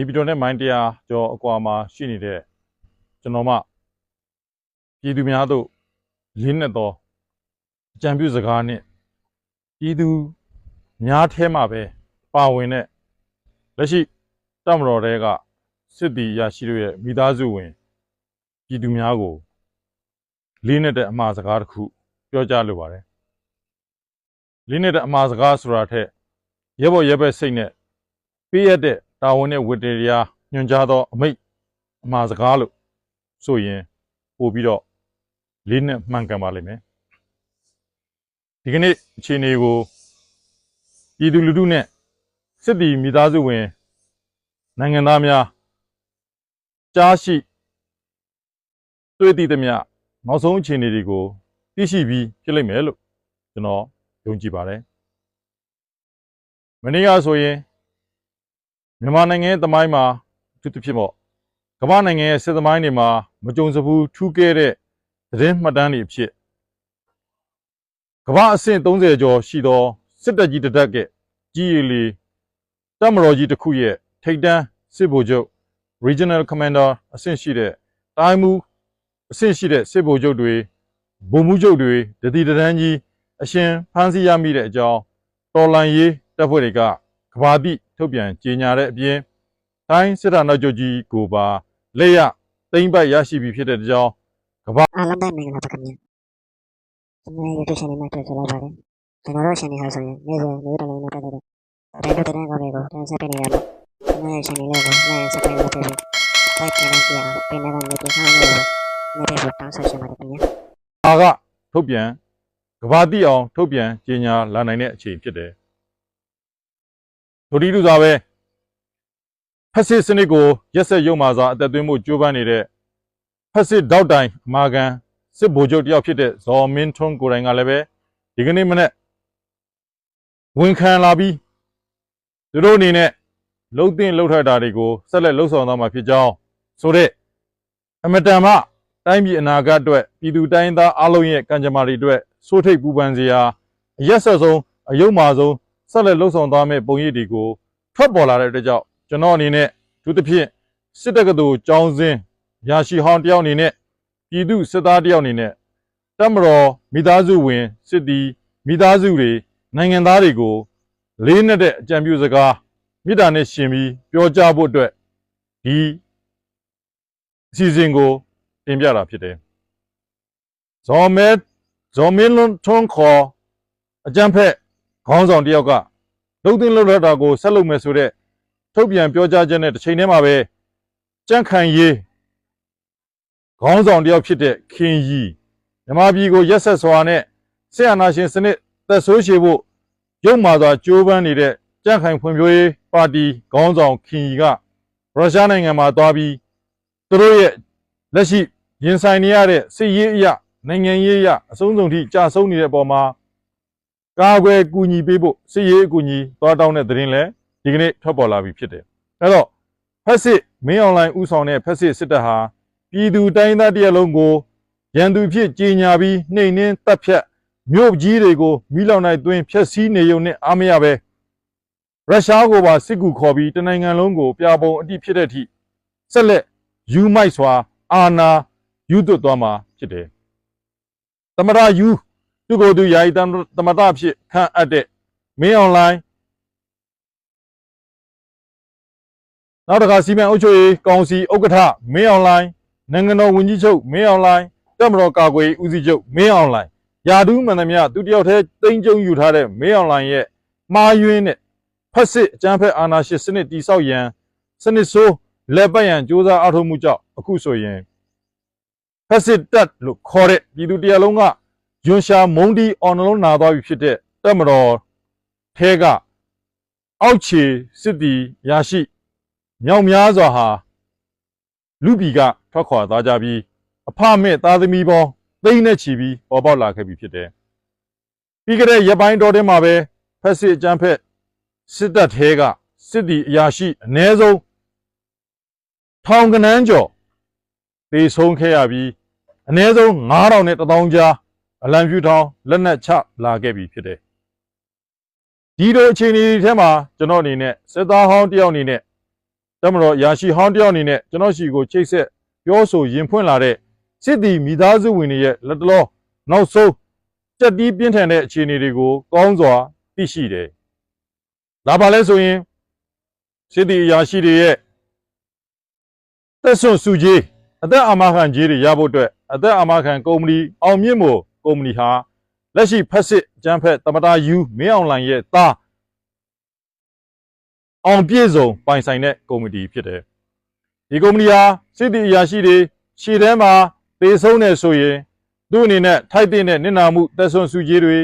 နေပြည်တော်နဲ့မိုင်းတရားကျော်အကွာမှာရှိနေတဲ့ကျွန်တော်မှပြည်သူများတို့လင်းနဲ့သောအကြံပြုစကားနဲ့ပြည်သူများထဲမှာပဲပါဝင်တဲ့လက်ရှိတမတော်တွေကစစ်တီရရှိတို့ရဲ့မိသားစုဝင်ပြည်သူများကိုလေးနဲ့တဲ့အမှားစကားတစ်ခုပြောကြားလိုပါတယ်လေးနဲ့တဲ့အမှားစကားဆိုတာထက်ရဲဘော်ရဲဘက်စိတ်နဲ့ပေးရတဲ့ တာဝန်နဲ့ဝတ္တရားညွှန်ကြားသောအမိတ်အမှားစကားလို့ဆိုရင်ပို့ပြီးတော့လေးနဲ့မှန်ကန်ပါလိမ့်မယ်ဒီကနေ့အခြေအနေကိုပြည်သူလူထုနဲ့စစ်တီမိသားစုဝင်နိုင်ငံသားများကြားရှိတွေ့သည့်သမျှနောက်ဆုံးအခြေအနေတွေကိုသိရှိပြီးဖြစ်လိမ့်မယ်လို့ကျွန်တော်ယုံကြည်ပါတယ်မနေ့ကဆိုရင် မြန်မာနိုင်ငံရဲ့သမိုင်းမှာအထူးသဖြင့်ပေါ့ကမ္ဘာနိုင်ငံရဲ့စစ်သမိုင်းတွေမှာမကြုံစဘူးထူးကဲတဲ့သတင်းမှတ်တမ်းတွေအဖြစ်ကမ္ဘာအဆင့်30ကျော်ရှိသောစစ်တပ်ကြီးတစ်တပ်ကကြီးရည်လီတပ်မတော်ကြီးတစ်ခုရဲ့ထိပ်တန်းစစ်ဗိုလ်ချုပ် regional commander အဆင့်ရှိတဲ့တိုင်းမှုအဆင့်ရှိတဲ့စစ်ဗိုလ်ချုပ်တွေဗိုလ်မှူးချုပ်တွေတတိတန်းကြီးအရှင်ဖမ်းဆီးရမိတဲ့အကြောင်းတော်လန်ရေးတပ်ဖွဲ့တွေကကဘာတိ ထုတ်ပြန်ကြေညာတဲ့အပြင်တိုင်းစစ်တပ်နောက်ချုပ်ကြီးကိုပါလက်ရသိမ့်ပိုက်ရရှိပြီဖြစ်တဲ့အကြောင်းကဘာအားလုံးပဲမင်္ဂလာပါခင်ဗျာကျွန်တော်ရဲ့ YouTube channel မှာတွေ့ကြလိုက်ပါတယ်ကျွန်တော်တို့ channel ဟာဆိုရင်နေ့စဉ်နေ့တိုင်းနဲ့ပတ်သက်တဲ့တိုင်းတို့တိုင်းကောင်းတွေကိုတင်ဆက်ပေးနေရမှာကျွန်တော်ရဲ့ channel လေးကို like subscribe လုပ်ပေးပြီး like ချန်နယ်ကြည့်အောင်ပြင်နေတဲ့ notification လေးကိုနေ့တိုင်းတောင်းဆိုချင်ပါတယ်ခင်ဗျာအာကထုတ်ပြန်ကဘာတိအောင်ထုတ်ပြန်ကြေညာလာနိုင်တဲ့အချိန်ဖြစ်တယ် ဒိုဒီလူစားပဲဖက်စစ်စနစ်ကိုရက်ဆက်ရုံမာစွာအသက်သွင်းမှုကြိုးပမ်းနေတဲ့ဖက်စစ်တောက်တိုင်အမာကန်စစ်ဗိုလ်ချုပ်တယောက်ဖြစ်တဲ့ဇော်မင်းထွန်းကိုယ်တိုင်ကလည်းပဲဒီကနေ့မနေ့ဝန်ခံလာပြီးသူတို့အနေနဲ့လှုပ်တင်လှုပ်ထတာတွေကိုဆက်လက်လှုပ်ဆောင်သွားမှာဖြစ်ကြောင်းဆိုတဲ့အမတန်မှတိုင်းပြည်အနာဂတ်အတွက်ပြည်သူတိုင်းသားအားလုံးရဲ့ကံကြမ္မာတွေအတွက်စိုးထိပ်ပူပန်စရာအရက်ဆက်ဆုံးအယုံမာဆုံး ဆက်လက်လှုပ်ဆောင်သွားမယ့်ပုံရိပ်တွေကိုထွက်ပေါ်လာတဲ့အတွက်ကြောင့်ကျွန်တော်အနေနဲ့သူတစ်ဖြင့်စစ်တပ်ကတူចောင်းစင်းရာရှိဟောင်းတယောက်အနေနဲ့ပြည်သူစစ်သားတယောက်အနေနဲ့တပ်မတော်မိသားစုဝင်စစ်တီမိသားစုတွေနိုင်ငံသားတွေကိုလေးနက်တဲ့အကြံပြုစကားမေတ္တာနဲ့ရှင်ပြီးပြောကြားဖို့အတွက်ဒီအစီအစဉ်ကိုတင်ပြတာဖြစ်တယ်။ဇော်မဲဇော်မင်းလွန်ထွန်းခေါ်အကြံဖက် ခေါင်းဆောင်တယောက်ကလုံသိန်းလှုပ်လှတာကိုဆက်လုပ်မယ်ဆိုတဲ့ထုတ်ပြန်ပြောကြားချက်နဲ့တစ်ချိန်တည်းမှာပဲကြန့်ခိုင်ရေးခေါင်းဆောင်တယောက်ဖြစ်တဲ့ခင်ကြီးမြမပြည်ကိုရက်ဆက်စွာနဲ့ဆရာနာရှင်စနစ်သက်ဆိုးရှည်ဖို့ရုပ်မာစွာကြိုးပမ်းနေတဲ့ကြန့်ခိုင်ဖွံ့ဖြိုးရေးပါတီခေါင်းဆောင်ခင်ကြီးကရုရှားနိုင်ငံမှာသွားပြီးသူတို့ရဲ့လက်ရှိရင်ဆိုင်နေရတဲ့စစ်ရေးအရာနိုင်ငံရေးအရာအဆုံးစုံထိကြာဆုံးနေတဲ့အပေါ်မှာ ကာကွယ်ကူညီပေးဖို့စစ်ရေးအကူအညီသွားတောင်းတဲ့သတင်းလည်းဒီကနေ့ထွက်ပေါ်လာပြီဖြစ်တယ်။အဲတော့ဖက်စစ်မင်းအွန်လိုင်းဥဆောင်တဲ့ဖက်စစ်စစ်တပ်ဟာပြည်သူတိုင်းသားတရက်လုံးကိုရန်သူဖြစ်ကြီးညာပြီးနှိမ်နှင်းတပ်ဖြတ်မြို့ကြီးတွေကိုမိလောင်နိုင်သွင်းဖျက်ဆီးနေုံနဲ့အားမရပဲရုရှားကိုပါစစ်ကူခေါ်ပြီးတနိုင်ငံလုံးကိုပြပုံအတိဖြစ်တဲ့အထိဆက်လက်ယူမိုက်စွာအာနာယူသွတ်သွားမှာဖြစ်တယ်။သမရယူ သူကိုယ်သူယာယီတသမတဖြစ်ခန့်အပ်တဲ့မင်းအွန်လိုင်းနောက်တစ်ခါစီမံအုပ်ချုပ်ရေးကောင်စီဥက္ကဋ္ဌမင်းအွန်လိုင်းနိုင်ငံတော်ဝန်ကြီးချုပ်မင်းအွန်လိုင်းတပ်မတော်ကာကွယ်ရေးဦးစီးချုပ်မင်းအွန်လိုင်းယာဒူးမှန်သမျှသူတယောက်တည်းတိမ့်ကျုံယူထားတဲ့မင်းအွန်လိုင်းရဲ့မှားယွင်းတဲ့ဖက်စစ်အကြမ်းဖက်အာဏာရှင်စနစ်တိဆောက်ရန်စနစ်ဆိုးလက်ပတ်ရန်စ조사အားထုတ်မှုကြောင့်အခုဆိုရင်ဖက်စစ်တပ်လို့ခေါ်တဲ့ပြည်သူတရားလုံးက ယွန်ရှာမုံဒီအော်နလုံးနာသွားပြီဖြစ်တဲ့တပ်မတော်ထဲကအောက်ခြေစစ်တီရရှိမြောက်များစွာဟာလူပြည်ကထွက်ခွာသွားကြပြီးအဖမဲ့သားသမီးပေါင်းသိန်းနဲ့ချီပြီးပေါ်ပေါက်လာခဲ့ပြီဖြစ်တယ်ပြီးကြတဲ့ရပိုင်းတော်ထဲမှာပဲဖက်စစ်အကြမ်းဖက်စစ်တပ်ထဲကစစ်တီအရာရှိအ ਨੇ ဆုံးထောင်ကနန်းကျော်တေဆုံးခဲ့ရပြီးအ ਨੇ ဆုံး9000နဲ့1000ကြား အလံဖြူထောင်လက်နက်ချလာခဲ့ပြီဖြစ်တယ်။ဒီလိုအခြေအနေတွေထဲမှာကျွန်တော်အနေနဲ့စစ်သားဟောင်းတယောက်အနေနဲ့ပြည်သူတမတော်ရာရှိဟောင်းတယောက်အနေနဲ့ကျွန်တော်ရှိကိုချိတ်ဆက်ပြောဆိုရင်ဖွင့်လာတဲ့စစ်တီမိသားစုဝင်တွေရဲ့လက်တလောနောက်ဆုံးကြက်တီးပြင်းထန်တဲ့အခြေအနေတွေကိုကောင်းစွာသိရှိတယ်။ဒါပါလဲဆိုရင်စစ်တီအရာရှိတွေရဲ့သက်စွန့်စုကြီးအသက်အာမခံကြီးတွေရဖို့အတွက်အသက်အာမခံကုမ္ပဏီအောင်မြင့်မို့ ကုမ္ပဏီဟာလက်ရှိဖက်စစ်ကျန်းဖက်တမတာယူမင်းအောင်လှိုင်ရဲ့သားအောင်ပြည့်စုံပိုင်ဆိုင်တဲ့ကုမ္ပဏီဖြစ်တယ်။ဒီကုမ္ပဏီဟာစစ်တီအရာရှိတွေရှေ့တန်းမှာတေဆုံးနေဆိုရင်သူ့အနေနဲ့ထိုက်တဲ့နစ်နာမှုသက်စွန့်စုကြီးတွေ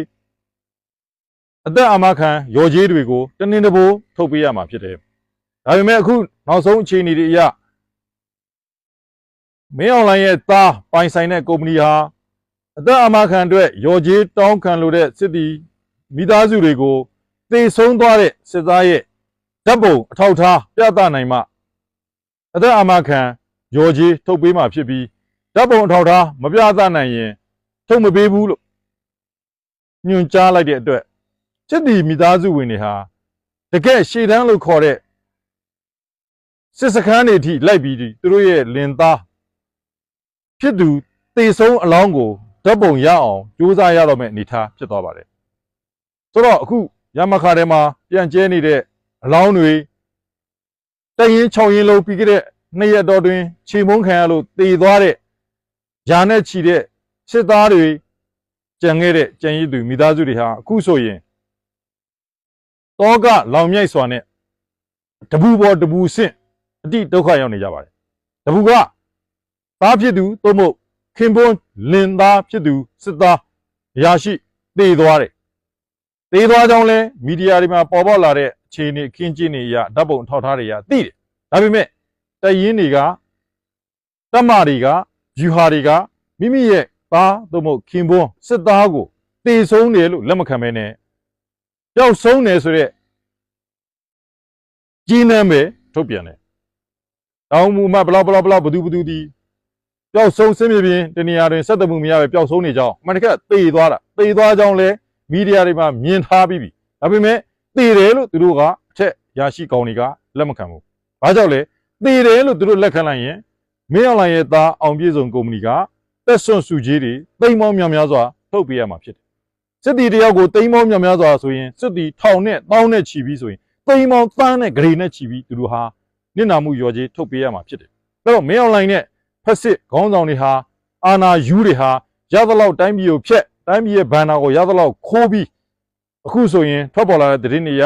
အသက်အာမခံရော်ကြီးတွေကိုတနင်္တဘိုးထုတ်ပေးရမှာဖြစ်တယ်။ဒါပေမဲ့အခုနောက်ဆုံးအခြေအနေတွေအရမင်းအွန်လိုင်းရဲ့သားပိုင်ဆိုင်တဲ့ကုမ္ပဏီဟာ အသက်အာမခံအတွက်ရော်ကြီးတောင်းခံလိုတဲ့စစ်တီမိသားစုတွေကိုတေဆုံးသွားတဲ့စစ်သားရဲ့ဓာတ်ပုံအထောက်ထားပြသနိုင်မှအသက်အာမခံရော်ကြီးထုတ်ပေးမှာဖြစ်ပြီးဓာတ်ပုံအထောက်ထားမပြသနိုင်ရင်ထုတ်မပေးဘူးလို့ညွှန်ကြားလိုက်တဲ့အတွက်စစ်တီမိသားစုဝင်တွေဟာတကယ်ရှေ့တန်းလို့ခေါ်တဲ့စစ်စခန်းတွေအထိလိုက်ပြီးသူတို့ရဲ့လင်သားဖြစ်သူတေဆုံးအလောင်းကို ဓာတ်ပုံရအောင်ကြိုးစားရတော့မယ့်အနေအထားဖြစ်သွားပါတယ်ဆိုတော့အခုရမခါထဲမှာပြန်ကျဲနေတဲ့အလောင်းတွေတရင်6ရင်လုံးပြီးခဲ့တဲ့နှစ်ရက်တော်တွင်ခြေမုန်းခံရလို့တေသွားတဲ့ယာနဲ့ချီတဲ့စစ်သားတွေကြံခဲ့တဲ့ကြံရည်သူမိသားစုတွေဟာအခုဆိုရင်တောကလောင်မြိုက်စွာနဲ့တပူပေါ်တပူဆင့်အတိဒုက္ခရောက်နေကြပါတယ်တပူကသားဖြစ်သူသို့မဟုတ် ခင်ပွန်းလင်သားဖြစ်သူစစ်သားအရာရှိတေသွားတယ်တေသွားကြောင်းလဲမီဒီယာတွေမှာပေါ်ပေါက်လာတဲ့အခြေအနေအခင်းကျင်းနေရဓာတ်ပုံထောက်ထားတွေရသိတယ်ဒါပေမဲ့တရင်တွေကတမတွေကယူဟာတွေကမိမိရဲ့သားသို့မဟုတ်ခင်ပွန်းစစ်သားကိုတေဆုံးတယ်လို့လက်မခံမဲနဲ့ပျောက်ဆုံးတယ်ဆိုရက်ကြီးနှမ်းပဲထုတ်ပြန်တယ်။တောင်းမူမှဘလောက်ဘလောက်ဘလောက်ဘသူဘသူဒီ ပျောက်ဆုံးစင်းမြေပြင်တနေရာတွင်ဆက်သွယ်မှုမရပဲပျောက်ဆုံးနေကြောင်းအမှန်တကယ်သေသွားတာသေသွားကြောင်းလဲမီဒီယာတွေမှာမြင်ထားပြီးပြီ။ဒါပေမဲ့သေတယ်လို့သူတို့ကအထက်ရရှိကောင်းတွေကလက်မခံဘူး။ဘာကြောင့်လဲသေတယ်လို့သူတို့လက်ခံလိုက်ရင်မင်းအောင်လှိုင်ရဲ့သားအောင်ပြည့်စုံကုမ္ပဏီကတက်ဆွန့်စုကြီးတွေတိမ်မောင်းများများစွာထုတ်ပေးရမှာဖြစ်တယ်။စစ်တီတယောက်ကိုတိမ်မောင်းများများစွာဆိုရင်စစ်တီထောင်နဲ့တောင်းနဲ့ချီပြီးဆိုရင်တိမ်မောင်းတန်းနဲ့ဂရေနဲ့ချီပြီးသူတို့ဟာနစ်နာမှုရော်ကြီးထုတ်ပေးရမှာဖြစ်တယ်။ဒါတော့မင်းအောင်လှိုင်နဲ့ ဖက်စစ်ခေါင်းဆောင်တွေဟာအာနာယူတွေဟာရသလောက်တိုင်းပြည်ကိုဖျက်တိုင်းပြည်ရဲ့ဘန်နာကိုရသလောက်ခိုးပြီးအခုဆိုရင်ထွက်ပေါ်လာတဲ့သတင်းတွေက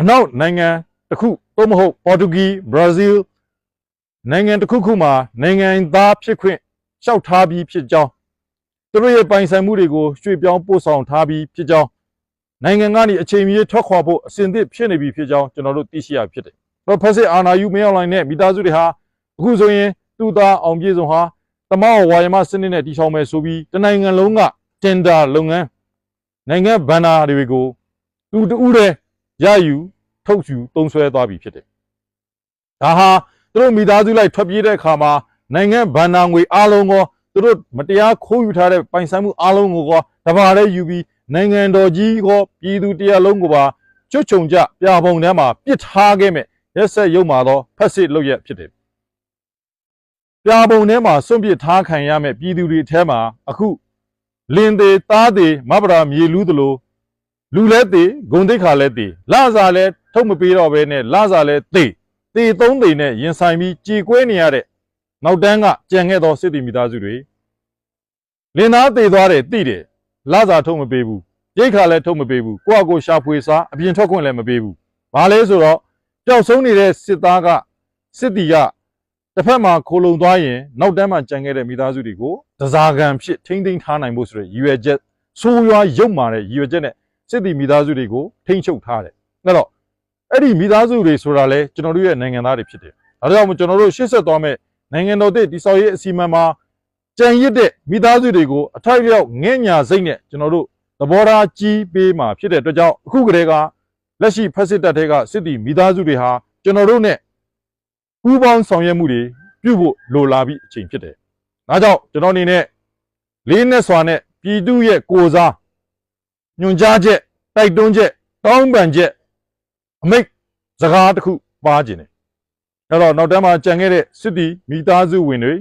အနောက်နိုင်ငံတစ်ခုသို့မဟုတ်ပေါ်တူဂီဘရာဇီးနိုင်ငံတစ်ခုခုမှာနိုင်ငံသားဖြစ်ခွင့်လျှောက်ထားပြီးဖြစ်ကြောင်းသူတို့ရဲ့ပိုင်ဆိုင်မှုတွေကိုရွှေ့ပြောင်းပို့ဆောင်ထားပြီးဖြစ်ကြောင်းနိုင်ငံကနေအချိန်မီထွက်ခွာဖို့အစဉ်သင့်ဖြစ်နေပြီဖြစ်ကြောင်းကျွန်တော်တို့သိရှိရဖြစ်တယ်။တော့ဖက်စစ်အာဏာယူမင်းအောင်လှိုင်နဲ့မိသားစုတွေဟာ အခုဆိုရင်သူ့သားအောင်ပြေဆုံးဟာတမောက်ဝါယမစနစ်နဲ့တည်ဆောက်မယ်ဆိုပြီးတနိုင်ငံလုံးကတင်ဒါလုပ်ငန်းနိုင်ငံဘဏ္ဍာတွေကိုသူတူးတဲ့ရယူထုတ်ယူတုံးဆွဲသွားပြီဖြစ်တယ်။ဒါဟာသူတို့မိသားစုလိုက်ထွက်ပြေးတဲ့အခါမှာနိုင်ငံဘဏ္ဍာငွေအားလုံးကိုသူတို့မတရားခိုးယူထားတဲ့ပိုင်ဆိုင်မှုအားလုံးကိုကတဘာလဲယူပြီးနိုင်ငံတော်ကြီးကိုပြည်သူတရားလုံးကိုပါချွတ်ချုံကြပြပုံထဲမှာပစ်ထားခဲ့မဲ့ရက်ဆက်ရုပ်မာသောဖက်စစ်လုပ်ရက်ဖြစ်တယ်။ ပြပုံထဲမှာစွန့်ပစ်ထားခံရမဲ့ပြည်သူတွေထဲမှာအခုလင်သေးသားသေးမဗရာမြေလူးသလိုလူလဲသေးဂုံတိတ်ခါလဲသေးလစာလဲထုတ်မပေးတော့ဘဲနဲ့လစာလဲသေးသေသုံးသေနဲ့ရင်ဆိုင်ပြီးကြေကွဲနေရတဲ့နောက်တန်းကကြံခဲ့သောစစ်တီမိသားစုတွေလင်သားသေသွားတယ်တိတယ်လစာထုတ်မပေးဘူးရိတ်ခါလည်းထုတ်မပေးဘူးကိုယ့်အကိုရှာဖွေစားအပြင်ထွက်ခွင့်လည်းမပေးဘူးဘာလဲဆိုတော့ပျောက်ဆုံးနေတဲ့စစ်သားကစစ်တီက တစ်ဖက်မှာခိုလုံသွားရင်နောက်တန်းမှာကြံခဲ့တဲ့မိသားစုတွေကိုတစားကံဖြစ်ထိမ့်သိမ်းထားနိုင်ဖို့ဆိုတဲ့ရည်ရွယ်ချက်ဆိုးရွားရုပ်မာတဲ့ရည်ရွယ်ချက်နဲ့စစ်တီမိသားစုတွေကိုထိမ့်ချုပ်ထားတယ်အဲ့တော့အဲ့ဒီမိသားစုတွေဆိုတာလဲကျွန်တော်တို့ရဲ့နိုင်ငံသားတွေဖြစ်တယ်ဒါကြောင့်မို့ကျွန်တော်တို့ရှေ့ဆက်သွားမဲ့နိုင်ငံတော်တည်တိဆောက်ရေးအစီအမံမှာကြံရစ်တဲ့မိသားစုတွေကိုအထိုက်လျောက်ငဲ့ညာစိတ်နဲ့ကျွန်တော်တို့သဘောထားကြီးပေးမှာဖြစ်တဲ့အတွက်ကြောင့်အခုကတည်းကလက်ရှိဖက်စစ်တပ်တွေကစစ်တီမိသားစုတွေဟာကျွန်တော်တို့ ਨੇ ပူးပေါင်းဆောင်ရွက်မှုတွေပြုဖို့လိုလာပြီးအချိန်ဖြစ်တယ်။ဒါကြောင့်ကျွန်တော်အနေနဲ့လေးနဲ့စွာနဲ့ပြည်သူရဲ့ကိုယ်စားညွန်ကြားချက်တိုက်တွန်းချက်တောင်းပန်ချက်အမိတ်စကားတစ်ခုပါခြင်းတယ်အဲ့တော့နောက်တန်းမှာကြံခဲ့တဲ့စစ်တီမိသားစုဝင်တွေ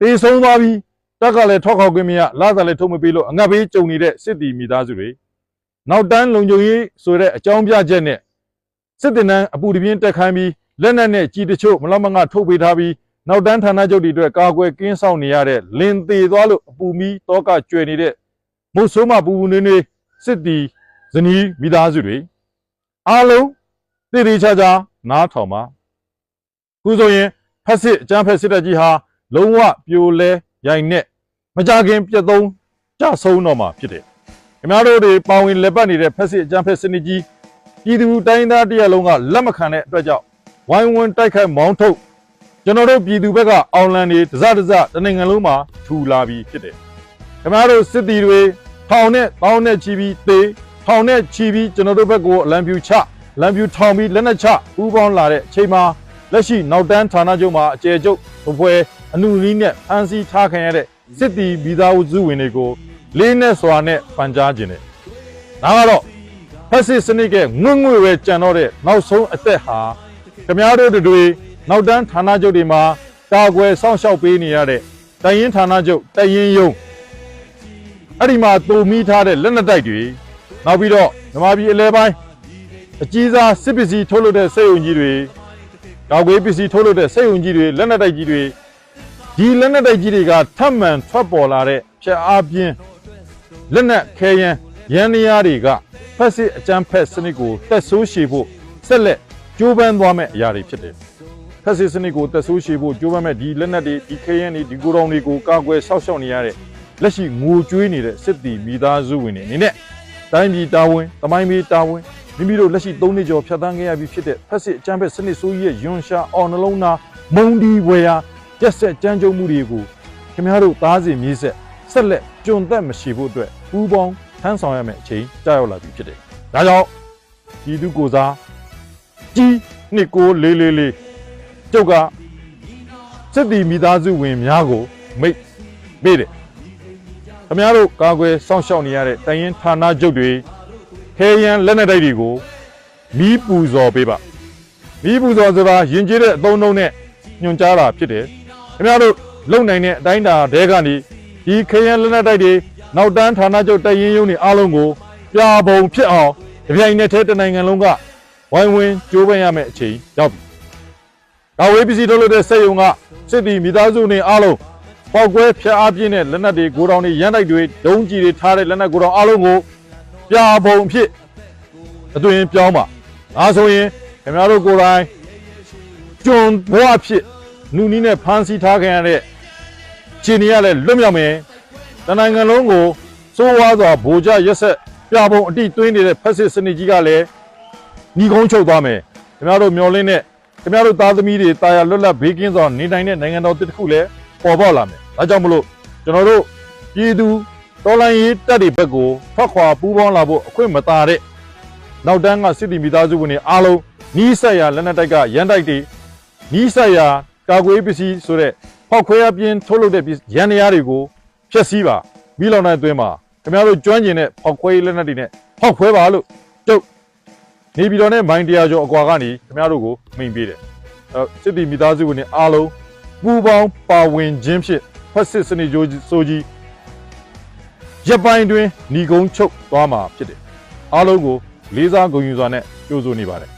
တေဆုံးသွားပြီးတက်ကလည်းထောက်ခေါက်ခွင့်မရလာသာလည်းထုံမပေးလို့အငတ်ဘေးကြုံနေတဲ့စစ်တီမိသားစုတွေနောက်တန်းလုံခြုံရေးဆိုတဲ့အကြောင်းပြချက်နဲ့စစ်တင်တန်းအပူတပြင်းတက်ခိုင်းပြီး လက်နက်နဲ့ကြီးတချို့မလောက်မငါထုတ်ပေးထားပြီးနောက်တန်းဌာနချုပ်တွေအတွက်ကာကွယ်ကင်းဆောင်နေရတဲ့လင်သေးသွားလို့အပူမီတောကကျွယ်နေတဲ့မုတ်ဆိုးမပူပူနေနေစစ်တီဇနီးမိသားစုတွေအားလုံးတည်တည်ချာချာနားထောင်ပါခုဆိုရင်ဖက်စစ်အကြမ်းဖက်စစ်တပ်ကြီးဟာလုံးဝပြိုလဲရိုင်နဲ့မကြခင်ပြတ်သုံးကြဆုံးတော့မှာဖြစ်တယ်ခင်ဗျားတို့တွေပါဝင်လက်ပတ်နေတဲ့ဖက်စစ်အကြမ်းဖက်စနစ်ကြီးပြည်သူတိုင်းသားတရက်လုံးကလက်မခံတဲ့အတွက်ကြောင့် ဝိုင်းဝန်းတိုက်ခိုက်မောင်းထုတ်ကျွန်တော်တို့ပြည်သူဘက်ကအောင်လန်တွေတစတစတနိုင်ငံလုံးမှာထူလာပြီးဖြစ်တယ်ခင်ဗျားတို့စစ်တီတွေထောင်နဲ့တောင်းနဲ့ချီပြီးသေထောင်နဲ့ချီပြီးကျွန်တော်တို့ဘက်ကိုအလံပြူချလံပြူထောင်ပြီးလက်နက်ချပူးပေါင်းလာတဲ့အချိန်မှာလက်ရှိနောက်တန်းဌာနချုပ်မှာအကျယ်ချုပ်ဘပွဲအနုနည်းနဲ့ဖမ်းဆီးထားခံရတဲ့စစ်တီမိသားစုဝင်တွေကိုလေးနဲ့စွာနဲ့ပန်ကြားခြင်းတယ်ဒါကတော့ဖက်စစ်စနစ်ကငွငွေပဲကြံတော့တဲ့နောက်ဆုံးအသက်ဟာ ခင်ဗျားတို့တွေနောက်တန်းဌာနချုပ်တွေမှာကာကွယ်စောင့်ရှောက်ပေးနေရတဲ့တိုင်ရင်ဌာနချုပ်တိုင်ရင်ယုံအဲ့ဒီမှာတူမီထားတဲ့လက်နက်တိုက်တွေနောက်ပြီးတော့ဓမ္မပြည်အလဲပိုင်းအကြီးစားစစ်ပစ္စည်းထုတ်လုပ်တဲ့စက်ရုံကြီးတွေကာကွယ်ပစ္စည်းထုတ်လုပ်တဲ့စက်ရုံကြီးတွေလက်နက်တိုက်ကြီးတွေဒီလက်နက်တိုက်ကြီးတွေကထပ်မံထွက်ပေါ်လာတဲ့ဖြတ်အားပြင်းလက်နက်ခဲယမ်းရန်နေရာတွေကဖက်စစ်အကြမ်းဖက်စနစ်ကိုတက်ဆိုးရှည်ဖို့ဆက်လက် ကြိုးပမ်းသွားမဲ့အရာတွေဖြစ်တယ်ဖက်စစ်စနစ်ကိုတက်ဆိုးရှည်ဖို့ကြိုးပမ်းမဲ့ဒီလက်နက်တွေဒီခဲယမ်းတွေဒီကိုယ်တော်တွေကိုကာကွယ်ဆောက်ရှောက်နေရတဲ့လက်ရှိငိုကြွေးနေတဲ့စစ်တီမိသားစုဝင်တွေအနေနဲ့တိုင်းပြည်တာဝန်တမိုင်းပြည်တာဝန်မိမိတို့လက်ရှိ၃နှစ်ကျော်ဖြတ်သန်းခဲ့ရပြီးဖြစ်တဲ့ဖက်စစ်အကြမ်းဖက်စနစ်ဆိုးကြီးရဲ့ယွန်ရှာအောင်နှလုံးသားမုံဒီဝယ်ရာရက်ဆက်ကြမ်းကြုတ်မှုတွေကိုခင်ဗျားတို့သားစီမြေးဆက်ဆက်လက်ကြုံသက်မရှိဖို့အတွက်ပူးပေါင်းထမ်းဆောင်ရမယ့်အချိန်ကြာရောက်လာပြီဖြစ်တယ်။ဒါကြောင့်ဒီသူကိုစားကြီးနှစ် ကိုလေးလေးလေးကျုပ်ကစစ်တီမိသားစုဝင်များကိုမိတ်ပေးတယ်ခင်ဗျားတို့ကာကွယ်စောင့်ရှောက်နေရတဲ့တိုင်ရင်ဌာနချုပ်တွေခဲယမ်းလက်နက်တိုက်တွေကိုမီးပူဇော်ပေးပါမီးပူဇော်ဆိုတာယဉ်ကျေးတဲ့အသုံးအနှုန်းနဲ့ညွှန်ကြားတာဖြစ်တယ်ခင်ဗျားတို့လုံနိုင်တဲ့အတိုင်းအတာတဲကနေဒီခဲယမ်းလက်နက်တိုက်တွေနောက်တန်းဌာနချုပ်တိုင်ရင်ရုံးတွေအားလုံးကိုပြာပုံဖြစ်အောင်ဒီပြိုင်နဲ့ထဲတနိုင်ငံလုံးက ဝိုင်းဝန်းကြိုးပမ်းရမယ့်အချိန်ရောက်ပြီကာဝေးပစ္စည်းထုတ်လုပ်တဲ့စက်ရုံကစစ်တီမိသားစုနေအားလုံးပောက်ကွဲဖျက်အားပြင်းတဲ့လက်နက်တွေဂိုတောင်တွေရန်တိုက်တွေဒုံးကြီးတွေထားတဲ့လက်နက်ဂိုတောင်အားလုံးကိုပြာပုံအဖြစ်အသွင်ပြောင်းပါဒါဆိုရင်ခင်ဗျားတို့ကိုယ်တိုင်ကျွန်ဘဝအဖြစ်နူနီးနဲ့ဖမ်းဆီးထားခံရတဲ့ခြေနေရလဲလွတ်မြောက်မယ်တနိုင်ငံလုံးကိုစိုးဝါးစွာဗိုလ်ချရက်ဆက်ပြာပုံအတိသွင်းနေတဲ့ဖက်စစ်စနစ်ကြီးကလည်း ညီကုန်းချုပ်သွားမယ်ခင်ဗျားတို့မျောလင်းတဲ့ခင်ဗျားတို့သားသမီးတွေတာယာလွတ်လပ်ဘေးကင်းစွာနေနိုင်တဲ့နိုင်ငံတော်တစ်ခုလည်းပေါ်ပေါက်လာမယ်။ဒါကြောင့်မလို့ကျွန်တော်တို့ပြည်သူတော်လှန်ရေးတပ်တွေဘက်ကိုထွက်ခွာပူးပေါင်းလာဖို့အခွင့်မသာတဲ့နောက်တန်းကစစ်တီမိသားစုဝင်တွေအားလုံးနီးစက်ရလက်နက်တိုက်ကရန်တိုက်တွေနီးစက်ရကာကွယ်ပစ္စည်းဆိုတဲ့ဖောက်ခွဲအပြင်းထုတ်လုပ်တဲ့ပစ္စည်းရန်နေရာတွေကိုဖျက်ဆီးပါမိလောင်တဲ့အတွင်းမှာခင်ဗျားတို့ကျွမ်းကျင်တဲ့ဖောက်ခွဲလက်နက်တွေနဲ့ဖောက်ခွဲပါလို့ကျုပ် နေပြည်တော်နဲ့မိုင်းတရားကျော်အကွာကနေခင်ဗျားတို့ကိုမိန်ပေးတယ်အဲစစ်တီမိသားစုဝင်တွေအားလုံးပူပေါင်းပါဝင်ခြင်းဖြင့်ဖက်စစ်စနစ်ကြိုးဆိုကြီးရပ်ပိုင်းတွင်ညီကုန်းချုပ်သွားမှာဖြစ်တယ်အားလုံးကိုလေးစားဂုဏ်ယူစွာနဲ့ကြိုးဆိုနေပါတယ်